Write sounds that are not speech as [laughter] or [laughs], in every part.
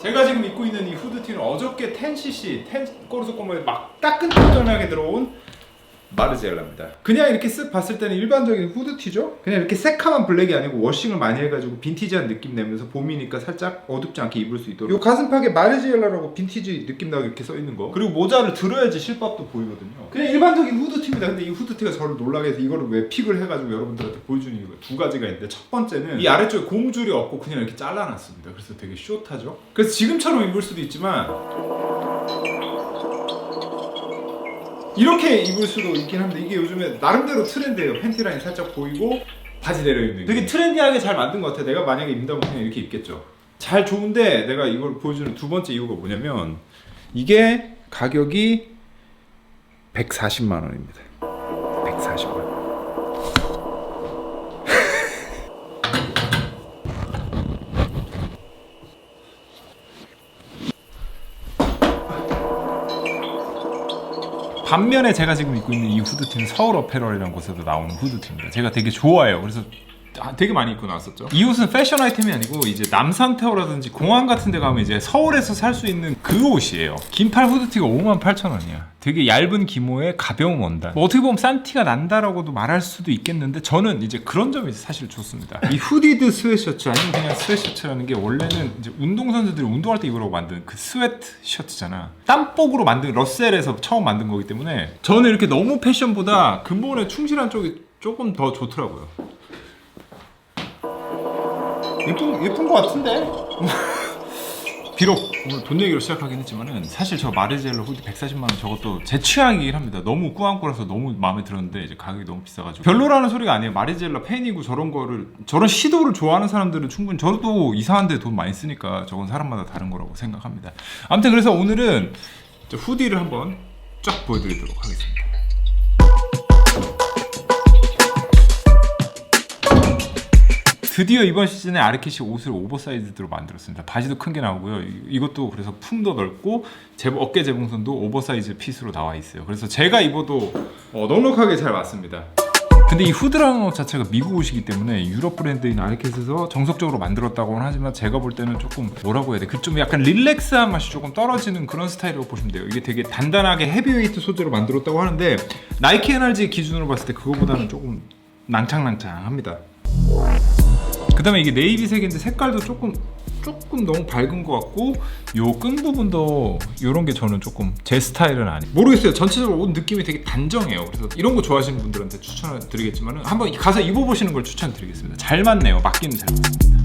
제가 지금 입고 있는 이 후드티는 어저께 10cc, 10 꼬르소 꼬모에 막 따끈따끈하게 들어온 마르지엘라입니다. 그냥 이렇게 쓱 봤을 때는 일반적인 후드티죠. 그냥 이렇게 새카만 블랙이 아니고 워싱을 많이 해가지고 빈티지한 느낌 내면서 봄이니까 살짝 어둡지 않게 입을 수 있도록. 요 가슴팍에 마르지엘라라고 빈티지 느낌 나게 이렇게 써 있는 거. 그리고 모자를 들어야지 실밥도 보이거든요. 그냥 일반적인 후드티입니다. 근데 이 후드티가 저를 놀라게 해서 이거를 왜 픽을 해가지고 여러분들한테 보여주는 이유가 두 가지가 있는데 첫 번째는 이 아래쪽에 고무줄이 없고 그냥 이렇게 잘라놨습니다. 그래서 되게 숏하죠. 그래서 지금처럼 입을 수도 있지만 이렇게 입을 수도 있긴 한데 이게 요즘에 나름대로 트렌드예요. 팬티 라인 살짝 보이고 바지 내려 입는. 게. 되게 트렌디하게 잘 만든 것 같아. 내가 만약에 입는다면 그냥 이렇게 입겠죠. 잘 좋은데 내가 이걸 보여주는 두 번째 이유가 뭐냐면 이게 가격이 140만 원입니다. 반면에 제가 지금 입고 있는 이 후드티는 서울 어페럴이라는 곳에서 나오는 후드티입니다. 제가 되게 좋아해요. 그래서 아, 되게 많이 입고 나왔었죠. 이 옷은 패션 아이템이 아니고 이제 남산타워라든지 공항 같은 데 가면 이제 서울에서 살 수 있는 그 옷이에요. 긴팔 후드티가 5만 8천 원이야. 되게 얇은 기모에 가벼운 원단. 뭐 어떻게 보면 싼 티가 난다라고도 말할 수도 있겠는데 저는 이제 그런 점이 사실 좋습니다. 이 후디드 스웨셔츠 아니면 그냥 스웨셔츠라는 게 원래는 이제 운동선수들이 운동할 때 입으라고 만든 그 스웨트 셔츠잖아. 땀복으로 만든 러셀에서 처음 만든 거기 때문에 저는 이렇게 너무 패션보다 근본에 충실한 쪽이 조금 더 좋더라고요. 예쁜 예쁜 것 같은데. [laughs] 비록 오늘 돈 얘기로 시작하긴 했지만은 사실 저 마르젤로 후디 140만 원 저것도 제 취향이긴 합니다. 너무 꾸안꾸라서 너무 마음에 들었는데 이제 가격이 너무 비싸가지고 별로라는 소리가 아니에요. 마르젤라 팬이고 저런 거를 저런 시도를 좋아하는 사람들은 충분히 저도 이상한데 돈 많이 쓰니까 저건 사람마다 다른 거라고 생각합니다. 아무튼 그래서 오늘은 저 후디를 한번 쫙 보여드리도록 하겠습니다. 드디어 이번 시즌에 아르켓이 옷을 오버사이즈로 만들었습니다. 바지도 큰 게 나오고요. 이- 이것도 그래서 품도 넓고 제 어깨 재봉선도 오버사이즈 핏으로 나와 있어요. 그래서 제가 입어도 어, 넉넉하게 잘 맞습니다. 근데 이 후드라는 옷 자체가 미국 옷이기 때문에 유럽 브랜드인 아르켓에서 정석적으로 만들었다고는 하지만 제가 볼 때는 조금 뭐라고 해야 돼? 그 좀 약간 릴렉스한 맛이 조금 떨어지는 그런 스타일이라고 보시면 돼요. 이게 되게 단단하게 헤비웨이트 소재로 만들었다고 하는데 나이키 에너지 기준으로 봤을 때 그거보다는 조금 낭창낭창합니다. 그다음에 이게 네이비색인데 색깔도 조금 조금 너무 밝은 것 같고 요 끈 부분도 이런 게 저는 조금 제 스타일은 아니. 모르겠어요. 전체적으로 옷 느낌이 되게 단정해요. 그래서 이런 거 좋아하시는 분들한테 추천을 드리겠지만은 한번 가서 입어보시는 걸 추천드리겠습니다. 잘 맞네요. 맞기는 잘 맞습니다.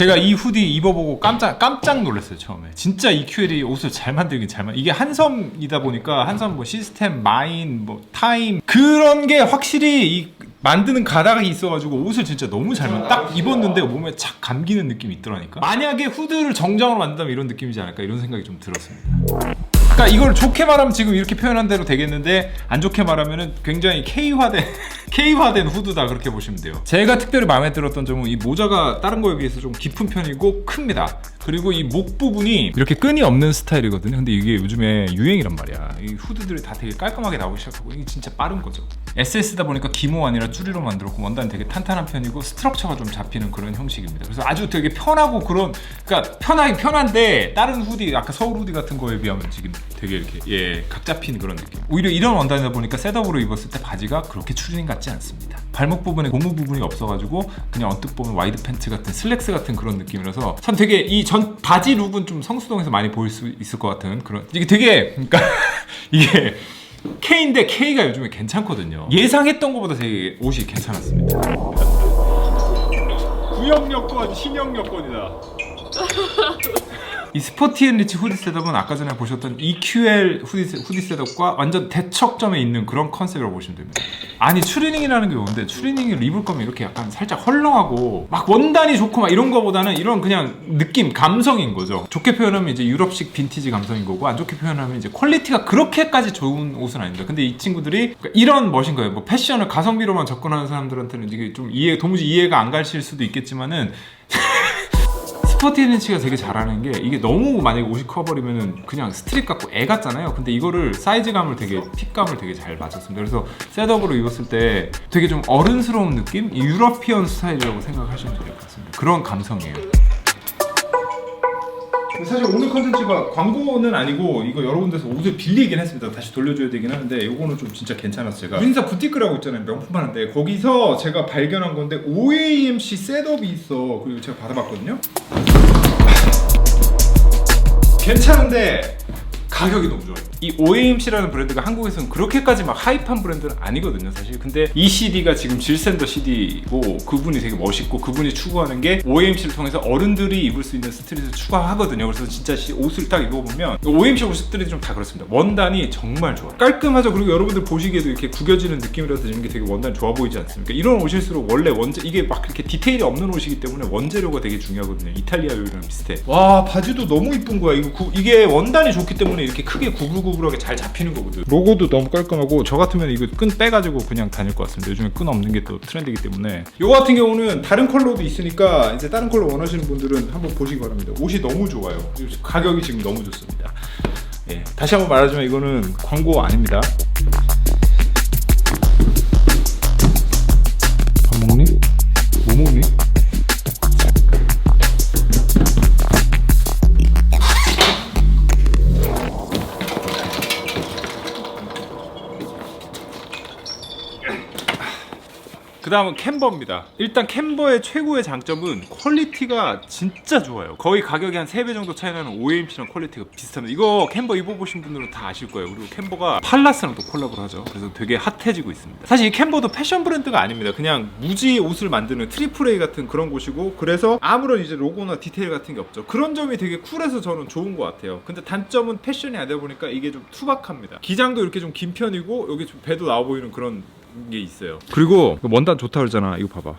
제가 이 후디 입어보고 깜짝 깜짝 놀랐어요 처음에. 진짜 EQL이 옷을 잘 만들긴 잘 만. 이게 한섬이다 보니까 한섬 뭐 시스템, 마인, 뭐 타임 그런 게 확실히 이 만드는 가닥이 있어가지고 옷을 진짜 너무 잘 만. 딱 입었는데 몸에 착 감기는 느낌이 있더라니까. 만약에 후드를 정장으로 만든다면 이런 느낌이지 않을까 이런 생각이 좀 들었습니다. 그러니까 이걸 좋게 말하면 지금 이렇게 표현한 대로 되겠는데 안 좋게 말하면은 굉장히 K화된 [laughs] K화된 후드다 그렇게 보시면 돼요. 제가 특별히 마음에 들었던 점은 이 모자가 다른 거에 비해서 좀 깊은 편이고 큽니다. 그리고 이 목 부분이 이렇게 끈이 없는 스타일이거든요. 근데 이게 요즘에 유행이란 말이야. 이 후드들이 다 되게 깔끔하게 나오기 시작하고 이게 진짜 빠른 거죠. SS다 보니까 기모 아니라 쭈리로 만들었고 원단이 되게 탄탄한 편이고 스트럭처가 좀 잡히는 그런 형식입니다. 그래서 아주 되게 편하고 그런 그러니까 편하긴 편한데 다른 후디 아까 서울 후디 같은 거에 비하면 지금 되게 이렇게 예각 잡힌 그런 느낌. 오히려 이런 원단이다 보니까 셋업으로 입었을 때 바지가 그렇게 추리닝 같지 않습니다. 발목 부분에 고무 부분이 없어가지고 그냥 언뜻 보면 와이드 팬츠 같은 슬랙스 같은 그런 느낌이라서 참 되게 이 전 바지 룩은 좀 성수동에서 많이 보일 수 있을 것 같은 그런 이게 되게 그러니까 [laughs] 이게 K인데 K가 요즘에 괜찮거든요. 예상했던 것보다 되게 옷이 괜찮았습니다. 구형 여권, 신형 여권이다. [laughs] 이 스포티 앤리치 후디 셋업은 아까 전에 보셨던 EQL 후디, 셋- 후디 셋업과 완전 대척점에 있는 그런 컨셉이라고 보시면 됩니다. 아니 추리닝이라는 게 뭔데 추리닝을 입을 거면 이렇게 약간 살짝 헐렁하고 막 원단이 좋고 막 이런 거보다는 이런 그냥 느낌 감성인 거죠. 좋게 표현하면 이제 유럽식 빈티지 감성인 거고 안 좋게 표현하면 이제 퀄리티가 그렇게까지 좋은 옷은 아닙니다. 근데 이 친구들이 그러니까 이런 멋인 거예요. 뭐 패션을 가성비로만 접근하는 사람들한테는 이게 좀 이해 도무지 이해가 안 가실 수도 있겠지만은 스커티니치가 되게 잘하는 게 이게 너무 만약에 옷이 커버리면은 그냥 스트립 같고 애 같잖아요. 근데 이거를 사이즈감을 되게 핏감을 되게 잘 맞췄습니다. 그래서 셋업으로 입었을 때 되게 좀 어른스러운 느낌? 이 유러피언 스타일이라고 생각하시면 될 것 같습니다. 그런 감성이에요. 사실 오늘 컨텐츠가 광고는 아니고 이거 여러 군데서 옷을 빌리긴 했습니다. 다시 돌려줘야 되긴 하는데 이거는 좀 진짜 괜찮았어요. 제가 인사 부티크라고 있잖아요. 명품 하는데 거기서 제가 발견한 건데 OAMC 셋업이 있어. 그리고 제가 받아봤거든요. 괜찮은데 가격이 너무 좋아요. 이 OAMC라는 브랜드가 한국에서는 그렇게까지 막 하이판 브랜드는 아니거든요, 사실. 근데 이 CD가 지금 질샌더 CD고 그분이 되게 멋있고 그분이 추구하는 게 OAMC를 통해서 어른들이 입을 수 있는 스트릿을 추구하거든요. 그래서 진짜 시- 옷을 딱 입어보면 OAMC 옷들이 좀 다 그렇습니다. 원단이 정말 좋아. 깔끔하죠. 그리고 여러분들 보시기에도 이렇게 구겨지는 느낌이라서 이런 게 되게 원단이 좋아 보이지 않습니까? 이런 옷일수록 원래 원재 이게 막 이렇게 디테일이 없는 옷이기 때문에 원재료가 되게 중요하거든요. 이탈리아 요리랑 비슷해. 와 바지도 너무 이쁜 거야. 이거 구- 이게 원단이 좋기 때문에 이렇게 크게 구 불구불하게 잘 잡히는 거거든. 로고도 너무 깔끔하고 저 같으면 이거 끈 빼가지고 그냥 다닐 것 같습니다. 요즘에 끈 없는 게 또 트렌드이기 때문에. 이거 같은 경우는 다른 컬러도 있으니까 이제 다른 컬러 원하시는 분들은 한번 보시기 바랍니다. 옷이 너무 좋아요. 가격이 지금 너무 좋습니다. 예, 다시 한번 말하지만 이거는 광고 아닙니다. 그 다음은 캔버입니다. 일단 캔버의 최고의 장점은 퀄리티가 진짜 좋아요. 거의 가격이 한 3배 정도 차이 나는 OAMC랑 퀄리티가 비슷합니다. 이거 캔버 입어보신 분들은 다 아실 거예요. 그리고 캔버가 팔라스랑 또 콜라보를 하죠. 그래서 되게 핫해지고 있습니다. 사실 이 캔버도 패션 브랜드가 아닙니다. 그냥 무지 옷을 만드는 트리플 A 같은 그런 곳이고 그래서 아무런 이제 로고나 디테일 같은 게 없죠. 그런 점이 되게 쿨해서 저는 좋은 것 같아요. 근데 단점은 패션이 아니다 보니까 이게 좀 투박합니다. 기장도 이렇게 좀 긴 편이고 여기 좀 배도 나와 보이는 그런 게 있어요. 그리고 원단 좋다 그러잖아. 이거 봐봐.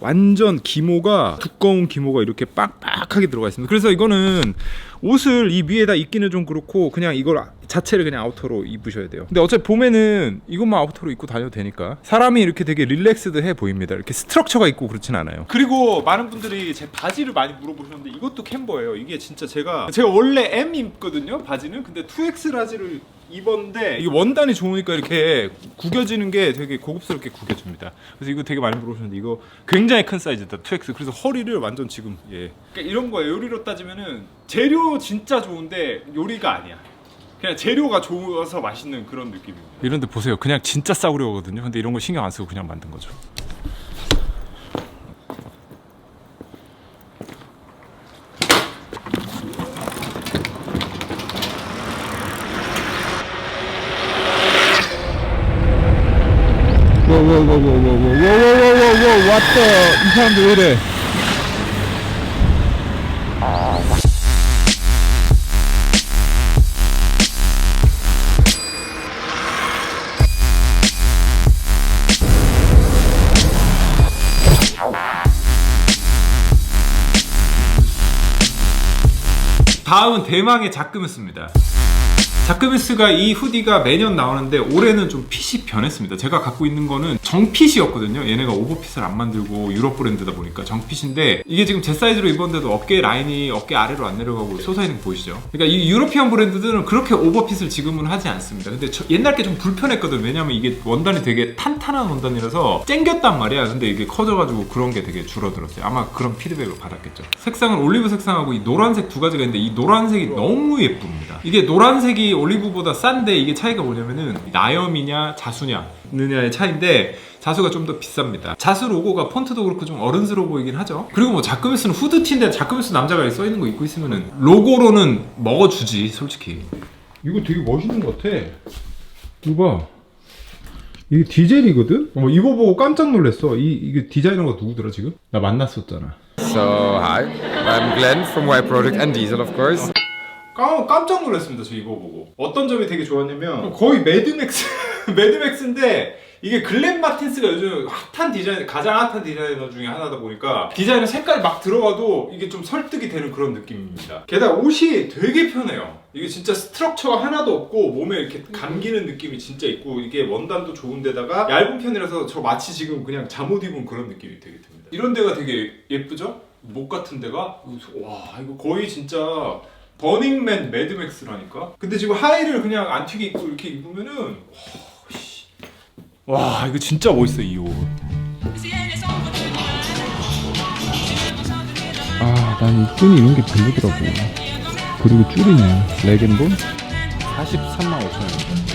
완전 기모가 두꺼운 기모가 이렇게 빡빡하게 들어가 있습니다. 그래서 이거는 옷을 이 위에다 입기는 좀 그렇고 그냥 이걸 자체를 그냥 아우터로 입으셔야 돼요. 근데 어차피 봄에는 이것만 아우터로 입고 다녀도 되니까 사람이 이렇게 되게 릴렉스드해 보입니다. 이렇게 스트럭처가 있고 그렇진 않아요. 그리고 많은 분들이 제 바지를 많이 물어보셨는데 이것도 캔버예요. 이게 진짜 제가 제가 원래 M 입거든요 바지는 근데 2X 라지를 입었는데 이게 원단이 좋으니까 이렇게 구겨지는 게 되게 고급스럽게 구겨집니다. 그래서 이거 되게 많이 물어보셨는데 이거 굉장히 큰 사이즈다 2X. 그래서 허리를 완전 지금 예 그러니까 이런 거예요. 요리로 따지면은 재료 진짜 좋은데 요리가 아니야. 그냥 재료가 좋아서 맛있는 그런 느낌입니다. 이런데 보세요. 그냥 진짜 싸구려 거든요. 근데 이런 거 신경 안 쓰고 그냥 만든 거죠. 왔다 이 사람들 왜 이래 다음은 대망의 자크뮤스입니다. 자크뮤스가 이 후디가 매년 나오는데 올해는 좀 핏이 변했습니다. 제가 갖고 있는 거는 정핏이었거든요. 얘네가 오버핏을 안 만들고 유럽 브랜드다 보니까 정핏인데 이게 지금 제 사이즈로 입었는데도 어깨 라인이 어깨 아래로 안 내려가고 거 보이시죠? 그러니까 이 유로피안 브랜드들은 그렇게 오버핏을 지금은 하지 않습니다. 근데 저- 옛날 게 좀 불편했거든. 왜냐면 이게 원단이 되게 탄탄한 원단이라서 쨍겼단 말이야. 근데 이게 커져가지고 그런 게 되게 줄어들었어요. 아마 그런 피드백을 받았겠죠. 색상은 올리브 색상하고 이 노란색 두 가지가 있는데 이 노란색이 너무 예쁩니다. 이게 노란색이 올리브보다 싼데 이게 차이가 뭐냐면은 나염이냐 자수냐 느냐의 차이인데 자수가 좀 더 비쌉니다. 자수 로고가 폰트도 그렇고 좀 어른스러워 보이긴 하죠. 그리고 뭐 자크뮤스는 후드티인데 자크뮤스 남자가 써 있는 거 입고 있으면은 로고로는 먹어주지 솔직히. 이거 되게 멋있는 것 같아. 이거 봐. 이게 디젤이거든? 어, 이거 보고 깜짝 놀랐어. 이 이게 디자이너가 누구더라 지금? 나 만났었잖아. So, hi, I'm Glenn from Y Product and Diesel, of course. 깜, 깜짝 놀랐습니다. 저 이거 보고. 어떤 점이 되게 좋았냐면 거의 매드맥스 [laughs] 매드맥스인데 이게 글렌 마틴스가 요즘 핫한 디자인 가장 핫한 디자이너 중에 하나다 보니까 디자인은 색깔 막 들어가도 이게 좀 설득이 되는 그런 느낌입니다. 게다가 옷이 되게 편해요. 이게 진짜 스트럭처가 하나도 없고 몸에 이렇게 감기는 느낌이 진짜 있고 이게 원단도 좋은데다가 얇은 편이라서 저 마치 지금 그냥 잠옷 입은 그런 느낌이 되게 듭니다. 이런 데가 되게 예쁘죠? 목 같은 데가 와 이거 거의 진짜 버닝맨 매드맥스라니까. 근데 지금 하의를 그냥 안 튀게 입고 이렇게 입으면은 와, 이거 진짜 멋있어 이 옷. 아, 난이 끈이 이런 게 별로더라고. 그리고 줄이네. 레겐본? 43만 5천 원.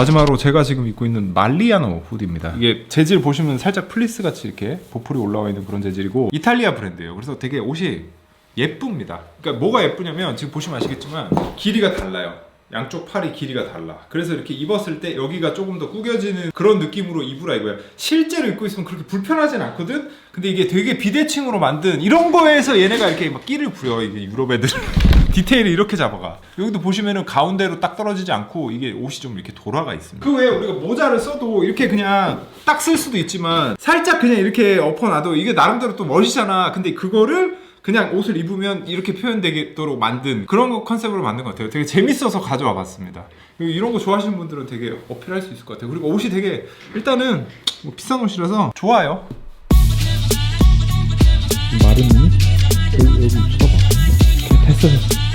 마지막으로 제가 지금 입고 있는 말리아노 후디입니다. 이게 재질 보시면 살짝 플리스 같이 이렇게 보풀이 올라와 있는 그런 재질이고 이탈리아 브랜드예요. 그래서 되게 옷이 예쁩니다. 그러니까 뭐가 예쁘냐면 지금 보시면 아시겠지만 길이가 달라요. 양쪽 팔이 길이가 달라. 그래서 이렇게 입었을 때 여기가 조금 더 구겨지는 그런 느낌으로 입으라 이거야. 실제로 입고 있으면 그렇게 불편하진 않거든. 근데 이게 되게 비대칭으로 만든 이런 거에서 얘네가 이렇게 막 끼를 부려 이게 유럽 애들. 디테일을 이렇게 잡아가. 여기도 보시면은 가운데로 딱 떨어지지 않고 이게 옷이 좀 이렇게 돌아가 있습니다. 그 외에 우리가 모자를 써도 이렇게 그냥 딱 쓸 수도 있지만 살짝 그냥 이렇게 엎어놔도 이게 나름대로 또 멋이잖아. 근데 그거를 그냥 옷을 입으면 이렇게 표현되도록 만든 그런 거 컨셉으로 만든 것 같아요. 되게 재밌어서 가져와 봤습니다. 이런 거 좋아하시는 분들은 되게 어필할 수 있을 것 같아요. 그리고 옷이 되게 일단은 뭐 비싼 옷이라서 좋아요. 마르니? 여기, 여기 쳐봐. 이렇게 됐어, 됐어.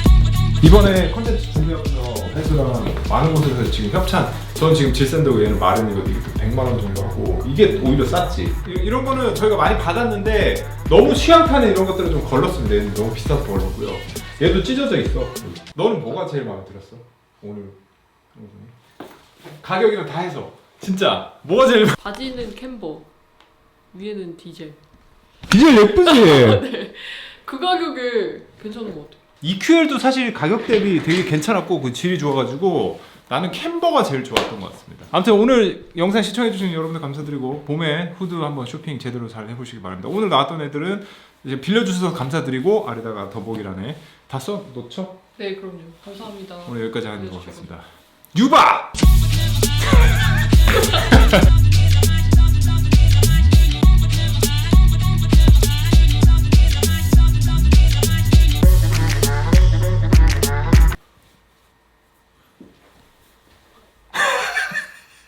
이번에 컨텐츠 준비하면서 혜수랑 많은 곳에서 지금 협찬 전 지금 질샌드고 얘는 마른이거든 이게 100만 원 정도 하고 이게 오히려 쌌지 이- 이런 거는 저희가 많이 받았는데 너무 취향판에 이런 것들은 좀 걸렀습니다 얘는 너무 비싸서 걸렀고요 얘도 찢어져 있어 너는 뭐가 제일 마음에 들었어? 오늘 가격이랑 다 해서 진짜 뭐가 제일 바지는 캠버, 위에는 디젤. 디젤 예쁘지? [laughs] 네. 그 가격에 괜찮은 것 같아요. EQL도 사실 가격 대비 되게 괜찮았고 그 질이 좋아가지고 나는 캠버가 제일 좋았던 것 같습니다. 아무튼 오늘 영상 시청해주신 여러분들 감사드리고 봄에 후드 한번 쇼핑 제대로 잘 해보시기 바랍니다. 오늘 나왔던 애들은 이제 빌려주셔서 감사드리고 아래다가 더보기란에 다 써? 놓쳐? 네, 그럼요. 감사합니다. 오늘 여기까지 하는 거 네, 같습니다. 유바! [laughs]